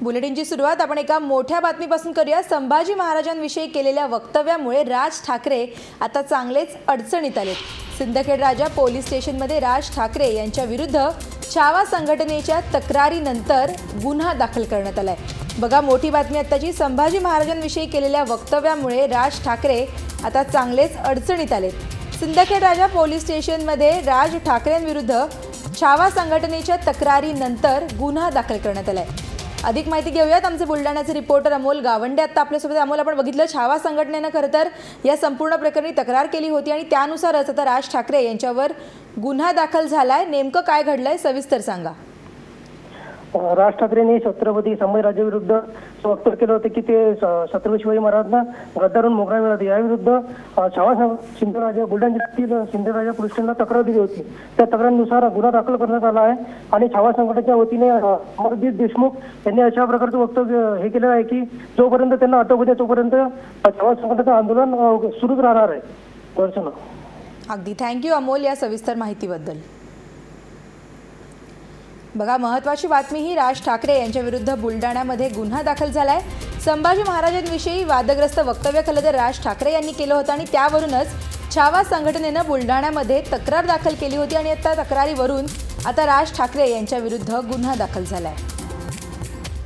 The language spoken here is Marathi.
बुलेटिनची सुरुवात आपण एका मोठ्या बातमीपासून करूया. संभाजी महाराजांविषयी केलेल्या वक्तव्यामुळे राज ठाकरे आता चांगलेच अडचणीत आलेत. सिंदखेड राजा पोलीस स्टेशनमध्ये राज ठाकरे यांच्या विरुद्ध छावा संघटनेच्या तक्रारीनंतर गुन्हा दाखल करण्यात आलाय. बघा मोठी बातमी आत्ताची. संभाजी महाराजांविषयी केलेल्या वक्तव्यामुळे राज ठाकरे आता चांगलेच अडचणीत आलेत. सिंदखेड राजा पोलीस स्टेशनमध्ये राज ठाकरेंविरुद्ध छावा संघटनेच्या तक्रारीनंतर गुन्हा दाखल करण्यात आलाय. अधिक माहिती घेऊयात. आमचे बुलढाण्याचे रिपोर्टर अमोल गावंडे आता आपल्यासोबत अमोल आपण बघितलं छावा संघटनेनं खरं तर या संपूर्ण प्रकरणी तक्रार केली होती आणि त्यानुसारच आता राज ठाकरे यांच्यावर गुन्हा दाखल झालाय. नेमकं काय घडलंय सविस्तर सांगा. राज ठाकरेंनी छत्रपती संभाजीराजाविरुद्ध असं वक्तव्य केलं होतं की ते स- छत्रपती शिवाजी महाराजांना गद्दारून मोकळा मिळत याविरुद्ध छावा सिंधराजा बुलढाणा जिल्ह्यातील शिंदेराजा पोलीस तक्रार दिली होती. त्या तक्रारीनुसार गुन्हा दाखल करण्यात आला आहे आणि छावा संघटनेच्या वतीने अमरजीत देशमुख यांनी अशा प्रकारचं वक्तव्य हे केलेलं आहे की जोपर्यंत त्यांना अटक होते तोपर्यंत छावा संघटनेचं आंदोलन सुरूच राहणार आहे. दर्शन अगदी. थँक्यू अमोल या सविस्तर माहितीबद्दल. बघा महत्वाची बातमी ही राज ठाकरे यांच्याविरुद्ध बुलढाण्यामध्ये गुन्हा दाखल झालाय. संभाजी महाराजांविषयी वादग्रस्त वक्तव्य खरं तर राज ठाकरे यांनी केलं होतं आणि त्यावरूनच छावा संघटनेनं बुलढाण्यामध्ये तक्रार दाखल केली होती आणि आता तक्रारीवरून आता राज ठाकरे यांच्या विरुद्ध गुन्हा दाखल झाला आहे